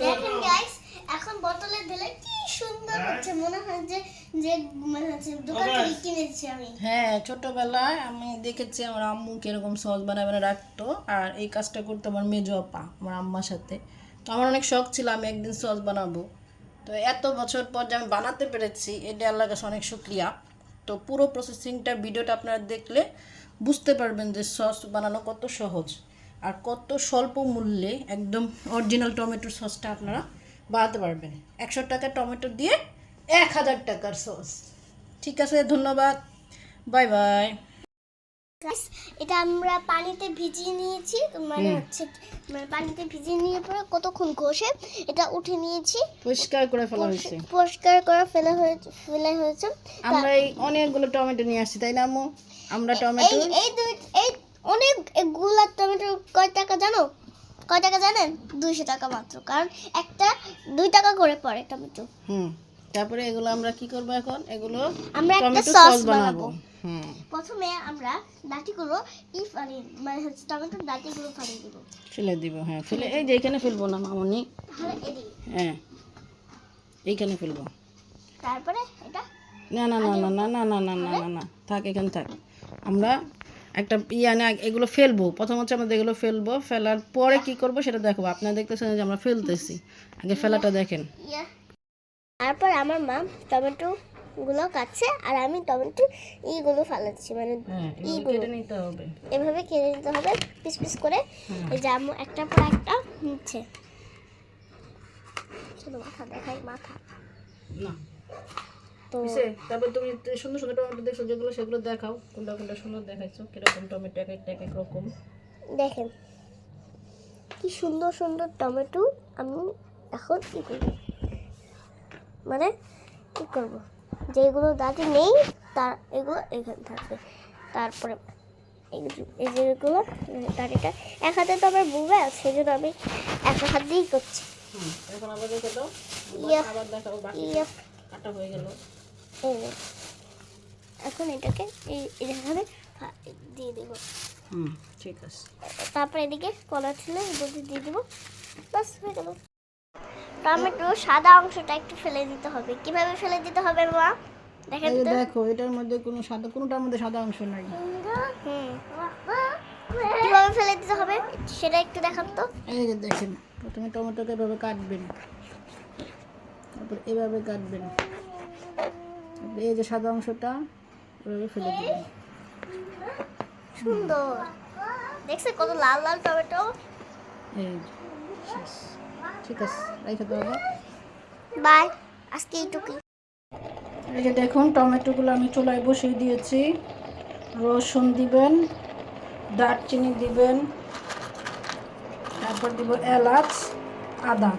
দেখেন গাইস এখন বোতলে ঢেলে কি সুন্দর হচ্ছে। মনে হয় যে যে মনে হচ্ছে দোকান থেকে কিনেছি আমি। হ্যাঁ ছোটবেলায় আমি দেখেছি আমার আম্মু কীরকম সস বানায় বানায় রাখতো। আর এই কাজটা করতো আমার মেজো আপা আমার আম্মার সাথে। তো আমার অনেক শখ ছিল আমি একদিন সস বানাবো। তো এত বছর পর যে আমি বানাতে পেরেছি এটা আল্লাহর কাছে অনেক শুক্রিয়া। তো পুরো প্রসেসিংটা ভিডিওটা আপনারা দেখলে বুঝতে পারবেন যে সস বানানো কত সহজ। আর কত স্বল্প মূল্যে একদম অরিজিনাল টমেটোর সসটা আপনারা বানাতে পারবেন। একশো টাকা টমেটো দিয়ে এক হাজার টাকার সস ঠিক আছে ধন্যবাদ। Bye bye. এটা আমরা পানিতে ভিজিয়ে নিয়েছি। মানে হচ্ছে মানে পানিতে ভিজিয়ে নিয়ে পরে কতক্ষণ ঘষে এটা উঠে নিয়েছি। পরিষ্কার করে ফেলা হয়েছে। পরিষ্কার করে ফেলা হয়েছে ফেলে হয়েছে। আমরা এই অনেকগুলো টমেটো নিয়ে আসছি তাই না আম্মু? আমরা এই টমেটো এই দুই এই অনেকগুলা টমেটো কয় টাকা জানো? কয় টাকা জানেন? দুইশো টাকা মাত্র। কারণ একটা দুই টাকা করে পড়ে টমেটো। হুম তারপরে এগুলো আমরা কি করব এখন? এগুলো আমরা একটা সস বানাবো। প্রথমে আমরা ডাটিগুলো ই পানি মানে হচ্ছে টমেটোর ডাটিগুলো পানি দিব। ফেলে দিব হ্যাঁ ফেলে এই যে এখানে ফেলব না মামনি। হ্যাঁ এইখানে ফেলব। তারপরে এটা না না না না না না না না না না থাক এখানে থাক। আমরা একটা ইয়া না এগুলো ফেলব। প্রথম হচ্ছে আমরা এগুলো ফেলব ফেলার পরে কি করব সেটা দেখব আপনারা দেখতেছেন যে আমরা ফেলতেছি। আগে ফেলাটা দেখেন। তারপর আমার মা টমেটো গুলো কাটছে আর আমি টমেটো ইগুলো ফালাচ্ছি মানে হ্যাঁ ইগুলো। নিতে হবে। এভাবে কেটে নিতে হবে পিস পিস করে। এই যে আম্মু একটা পর একটা নিচ্ছে। শুধু মাথা দেখাই মাথা। না। তো তারপর তুমি সুন্দর সুন্দর টমেটো দেখছ যেগুলো সেগুলো দেখাও। কোনটা কোনটা সুন্দর দেখাইছো? কীরকম টমেটো এক একটা এক এক রকম? দেখেন কি সুন্দর সুন্দর টমেটো আমি এখন কি করব? মানে কি করব? যেগুলো দাঁতে নেই তার এগুলো এখানে থাকবে। তারপরে এই- যেগুলো দাঁড়িটা এক হাতে তো আমার বুবে আছে সেই জন্য আমি এক হাত দিয়েই করছি। এখন আবার দেখে দাও। আবার দেখাও বাকি কাটা হয়ে গেল। এই নে। এখন এটাকে এই এখানে দিয়ে দেবো। হুম ঠিক আছে। তারপর এদিকে কলার ছিল দুধ দিয়ে দেবো। বাস হয়ে গেল। টমেটো সাদা অংশটা একটু ফেলে দিতে হবে। কীভাবে ফেলে দিতে হবে মা? দেখেন তো। দেখো এটার মধ্যে কোনো সাদা কোনোটার মধ্যে সাদা অংশ নাই। হুম। কীভাবে ফেলে দিতে হবে? সেটা একটু দেখান তো। এই যে দেখেন প্রথমে টমেটোকে এভাবে কাটবেন। তারপর এভাবে কাটবেন। এই যে সাদা অংশটা ফেলে দিবেন সুন্দর। দেখছে কত লাল লাল টমেটো এই ঠিক আছে রেখে দেবো বাই আজকে এইটুকুই। এই যে দেখুন টমেটোগুলো আমি চুলায় বসিয়ে দিয়েছি। রসুন দিবেন দারচিনি দিবেন তারপর দিব এলাচ আদা।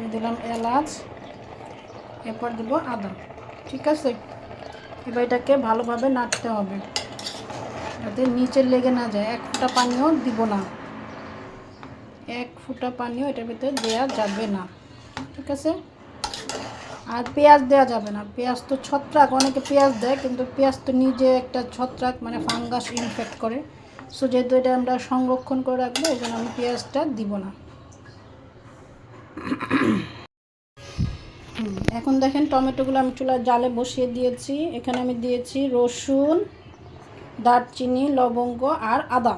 যে দিলাম এলাচ, এরপর দিব আদা, ঠিক আছে? এবার এটাকে ভালোভাবে নাড়তে হবে, যাতে নিচে লেগে না যায়। এক ফোঁটা পানিও দিব না। এক ফোঁটা পানিও এটার ভিতরে দেওয়া যাবে না, ঠিক আছে? আর পেঁয়াজ দেওয়া যাবে না। পেঁয়াজ তো ছত্রাক, অনেকে পেঁয়াজ দেয়, কিন্তু পেঁয়াজ তো নিজে একটা ছত্রাক মানে ফাঙ্গাস ইনফেক্ট করে। সো যেহেতু এটা আমরা সংরক্ষণ করে রাখব, এই জন্য আমি পেঁয়াজটা দিব না। এখন দেখেন টমেটোগুলো আমি চুলার জালে বসিয়ে দিয়েছি। এখানে আমি দিয়েছি রসুন, দারচিনি, লবঙ্গ আর আদা।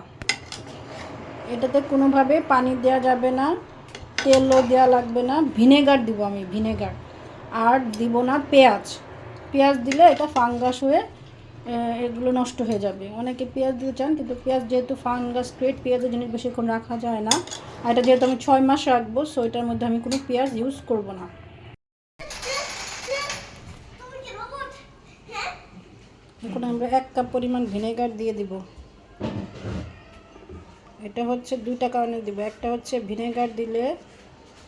এটাতে কোনোভাবে পানি দেওয়া যাবে না, তেলও দেওয়া লাগবে না। ভিনেগার দিব আমি, ভিনেগার। আর দিব না পেঁয়াজ। পেঁয়াজ দিলে এটা ফাঙ্গাস হয়ে এগুলো নষ্ট হয়ে যাবে। অনেকে পেঁয়াজ দিতে চান, কিন্তু পেঁয়াজ যেহেতু ফাঙ্গাস ক্রিয়েট পেঁয়াজের জিনিস বেশিক্ষণ রাখা যায় না। আর এটা যেহেতু আমি ছয় মাস রাখব সো এটার মধ্যে আমি কোনো পেঁয়াজ ইউজ করব না। এখন আমরা এক কাপ পরিমাণ ভিনেগার দিয়ে দিব। এটা হচ্ছে দুইটা কারণে দিব। একটা হচ্ছে ভিনেগার দিলে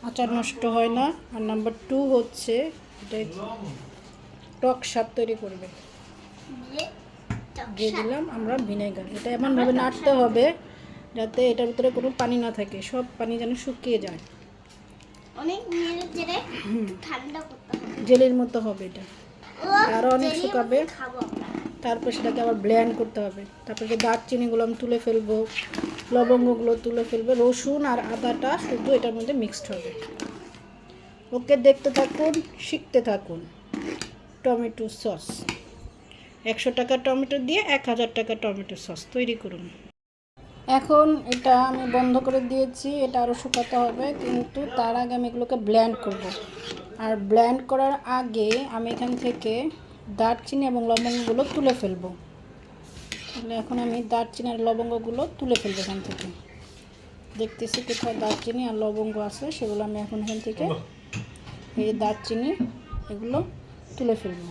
আচার নষ্ট হয় না। আর নাম্বার টু হচ্ছে, এটা টক স্বাদ তৈরি করবে। দিয়ে দিলাম আমরা ভিনেগার। এটা এমনভাবে নাড়তে হবে যাতে এটার ভিতরে কোনো পানি না থাকে সব পানি যেন শুকিয়ে যায়। অনেক ঠান্ডা করতে হবে। জেলের মতো হবে এটা। ও, আরও অনেক শুকাবে। তারপর সেটাকে আবার ব্লেন্ড করতে হবে। তারপরে যে দারচিনিগুলো আমি তুলে ফেলব লবঙ্গগুলো তুলে ফেলব রসুন আর আদাটা শুধু এটার মধ্যে মিক্সড হবে। ওকে দেখতে থাকুন শিখতে থাকুন। Tomato sauce. একশো টাকা টমেটো দিয়ে এক হাজার টাকা টমেটো সস তৈরি করুন। এখন এটা আমি বন্ধ করে দিয়েছি, এটা আরও শুকাতে হবে, কিন্তু তার আগে আমি এগুলোকে ব্ল্যান্ড করব। আর ব্ল্যান্ড করার আগে আমি এখান থেকে দারচিনি এবং লবঙ্গগুলো তুলে ফেলব। তাহলে এখন আমি দারচিনি আর লবঙ্গগুলো তুলে ফেলব এখান থেকে। দেখতেছি কোথায় দারচিনি আর লবঙ্গ আছে, সেগুলো আমি এখন এখান থেকে এই দারচিনি এগুলো তুলে ফেলব।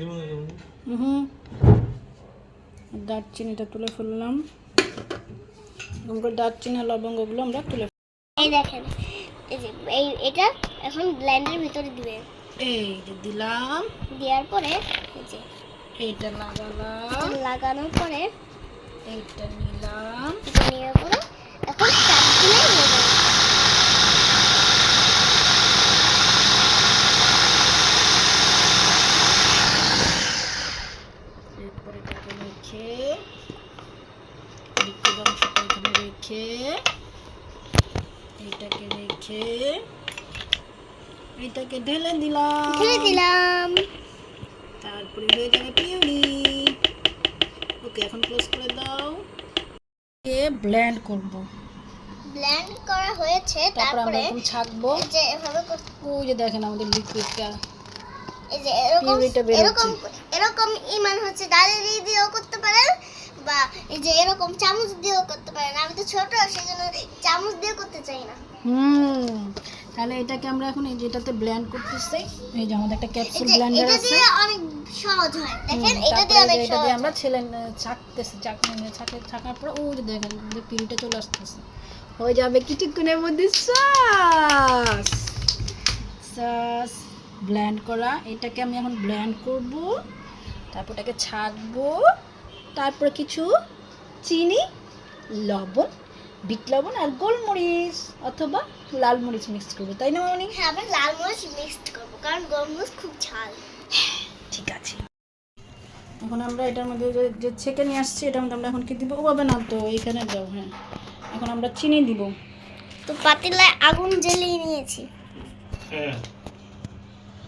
হুম দারচিনিটা তুলে ফেললাম। এরকম করে দারচিনি লবঙ্গগুলো আমরা তুলে এই দেখেন এই এটা এখন ব্লেন্ডের ভিতরে দিবে। এই যে দিলাম। দেওয়ার পরে এই যে এইটা লাগালাম। লাগানোর পরে এইটা নিলাম। এটা নেওয়ার পরে এখন চাপ দিলে হয়ে যাবে। এরপরে এটাকে রেখে লিকুইড অংশটা এখানে রেখে এইটাকে রেখে এইটাকে ঢেলে দিলাম। ঢেলে দিলাম। তারপরে হয়ে যাবে পিউরি। ওকে এখন ক্লোজ করে দাও। কে ব্লেন্ড করব। ব্লেন্ড করা হয়েছে তারপর আমরা এখন ছাকবো। যে এভাবে ওই যে দেখেন আমাদের লিকুইডটা এই যে এরকম এরকম এরকম ইমান হচ্ছে ডালি দিয়েও করতে পারেন বা এই যে এরকম চামচ দিয়েও করতে পারেন। আমি তো ছোট সেজন্য চামচ দিয়ে করতে চাই না। হুম। তাহলে এটাকে আমরা এখন এই যেটাতে ব্লেন্ড করতেছি এই যে আমাদের একটা ক্যাপসুল যে ব্লেন্ডার এটা আছে। দিয়ে অনেক সহজ হয়। দেখেন এটা দিয়ে যে অনেক এটা সহজ দিয়ে আমরা ছেলে ছাকতেছি চাকনি নিয়ে ছাকে ছাকার পরে ওই যে দেখেন আমাদের পিউরিটা চলে আসতেছে। হয়ে যাবে কিছুক্ষণের মধ্যে সস সস ব্লেন্ড করা। এটাকে আমি এখন ব্লেন্ড করব। তারপর এটাকে ছাকবো। তারপর কিছু চিনি লবণ বিট লবণ আর গোলমরিচ অথবা লাল মরিচ মিক্স করব তাই না মামনি? হ্যাঁ আমরা লাল মরিচ মিক্সড করব কারণ গরমরিচ খুব ঝাল। ঠিক আছে। এখন আমরা এটার মধ্যে যে- ছেঁকে নিয়ে আসছি এটার মধ্যে আমরা এখন কি দিব? ওভাবে না তো এইখানে যাও হ্যাঁ। এখন আমরা চিনি দিব। তো পাতিলায় আগুন জ্বালিয়ে নিয়েছি। হ্যাঁ।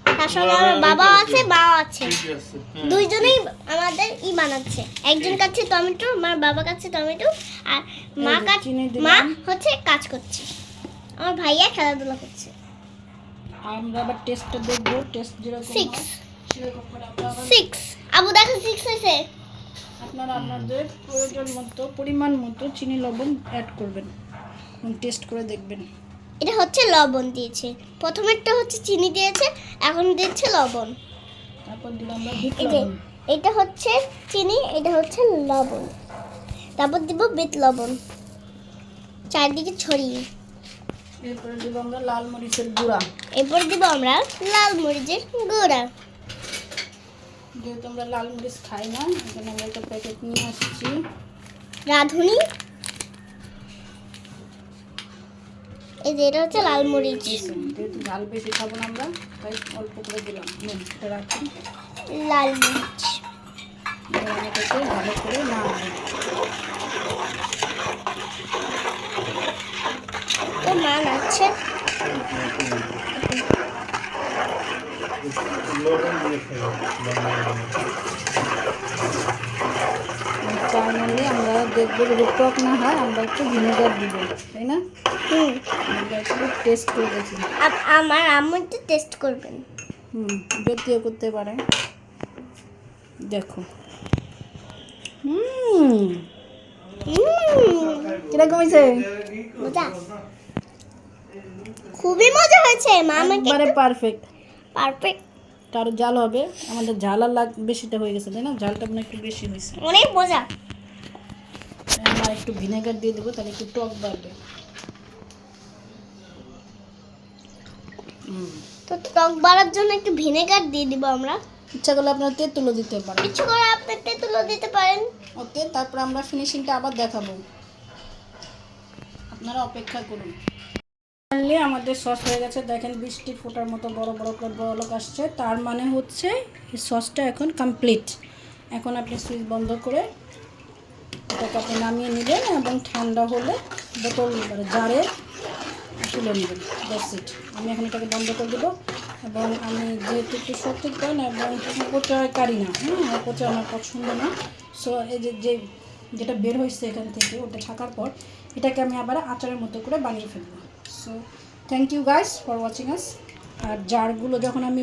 তার আমার বাবা আছে মা আছে। হ্যাঁ। দুইজনেই আমাদের ই বানাচ্ছে। একজন কাছে টমেটো আমার বাবা কাছে টমেটো আর মা। মা হচ্ছে কাজ করছে। আমার ভাইয়া খেলাধুলা করছে। আমরা আবার টেস্টটা দেখব। টেস্ট যেরকম সিক্স সিক্স আবু দেখো সিক্স হয়েছে। আপনারা আপনাদের প্রয়োজন মতো পরিমাণ মতো চিনি লবণ অ্যাড করবেন এবং টেস্ট করে দেখবেন। এটা হচ্ছে লবণ দিয়েছে। প্রথমেরটা হচ্ছে চিনি দিয়েছে এখন দিচ্ছে লবণ। তারপর দিলাম আমরা বিট লবণ। এটা হচ্ছে চিনি এটা হচ্ছে লবণ। তারপর দিব বিট লবণ। চারদিকে ছড়িয়ে। এরপরে দিব আমরা লাল মরিচের গুঁড়া। এরপর দিব আমরা লাল মরিচের গুঁড়া। যেহেতু আমরা লাল মরিচ খাই না এখানে আমরা একটা প্যাকেট নিয়ে আসছি। রাঁধুনি। এই যে এটা হচ্ছে লাল মরিচ। যেহেতু ঝাল বেশি খাব না আমরা তাই অল্প করে দিলাম। নুন এটা লাল মরিচ। ভালো করে নাড়বো তো মা নাচ্ছে লবণ ফাইনালি আমরা দেখব যদি টক না হয় আমরা একটু ভিনেগার দিব তাই না? আমরা একটু টেস্ট করে দেখি। আমার আম্মু একটু টেস্ট করবেন। হুম যদিও করতে পারে দেখো। হুম। কীরকম হয়েছে? খুবই মজা হয়েছে মা আমাকে একবারে পারফেক্ট পারফেক্ট তার জাল হবে আমাদের ঝাল আর লাগ বেশিটা হয়ে গেছে তাই না? ঝালটা মানে একটু বেশি হয়েছে। অনেক মজা। আমরা একটু ভিনেগার দিয়ে দেবো তাহলে একটু টক বাড়বে। তো টক বাড়ার জন্য একটু ভিনেগার দিয়ে দিব আমরা। ইচ্ছা করলে আপনারা তেঁতুলও দিতে পারেন। কিছু করে আপনি তেঁতুলও দিতে পারেন। ওকে তারপর আমরা ফিনিশিংটা আবার দেখাবো। আপনারা অপেক্ষা করুন। ফাইনালি আমাদের সস হয়ে গেছে। দেখেন বৃষ্টি ফোটার মতো বড় বড় করে বলক আসছে। তার মানে হচ্ছে সসটা এখন কমপ্লিট এখন আপনি সুইচ বন্ধ করে এটাকে আপনি নামিয়ে নেবেন এবং ঠান্ডা হলে বোতল মানে জারে তুলে নেবেন। দ্যাটস আমি এখন এটাকে বন্ধ করে দেবো এবং আমি যেহেতু একটু শক্তি পাই না এবং অপচয়কারী না হ্যাঁ অপচয় আমার পছন্দ না। সো এই যে যেটা বের হয়েছে এখান থেকে, ওটা থাকার পর, এটাকে আমি আবার আচারের মতো করে বানিয়ে ফেলব। So thank you guys for watching us আর জারগুলো যখন আমি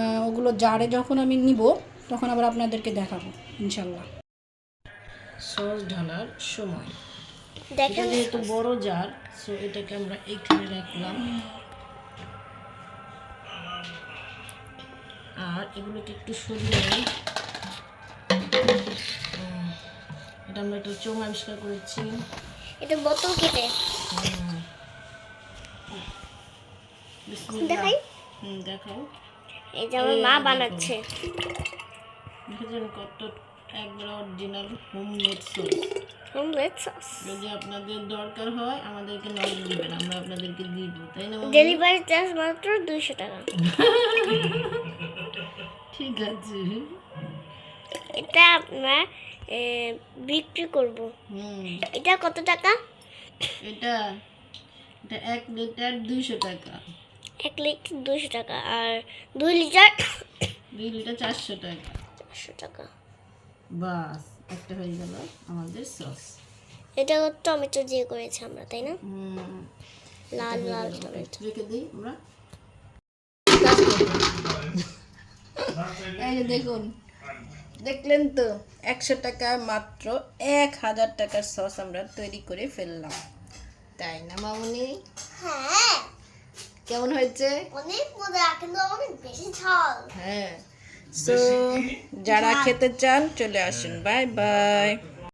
আহ, ওগুলো জারে যখন আমি নিব তখন আবার আপনাদেরকে দেখাবো ইনশাল্লাহ। সস ঢালার সময়। এটা দেখেন যেহেতু বড় জার সো এটাকে আমরা এইখানে রাখলাম। আর এগুলোকে একটু সরিয়ে নিই। এটা আমরা একটু চোঙ আবিষ্কার করেছি। এটা বোতল কেটে। বিসমিল্লাহ। দেখাই। হুম, দেখাও। এই যে আমার মা বানাচ্ছে। দেখেছেন কত একবার original homemade sauce homemade sauce যদি আপনাদের দরকার হয় আমাদেরকে নক দিবেন আমরা আপনাদেরকে দিয়ে তাই না ডেলিভারি চার্জ মাত্র দুইশো টাকা। ঠিক আছে। এটা আপনার বিক্রি করব। হুম। এটা কত টাকা? এটা এটা এক লিটার দুইশো টাকা। এক লিটার দুইশো টাকা আর দুই লিটার দুই লিটার চারশো টাকা। চারশো টাকা। বাস একটা হয়ে গেল আমাদের সস। এটা টমেটো দিয়ে করেছি আমরা তাই না? হুম। লাল লাল টমেটো। রেখে দিই আমরা। এই যে দেখুন দেখলেন তো একশো টাকায় মাত্র এক হাজার টাকার সস আমরা তৈরি করে ফেললাম। তাই না মামনি? হ্যাঁ। কেমন হয়েছে? অনেক মজা কিন্তু অনেক বেশি ঝাল। হ্যাঁ। সো যারা খেতে চান চলে আসুন। Bye bye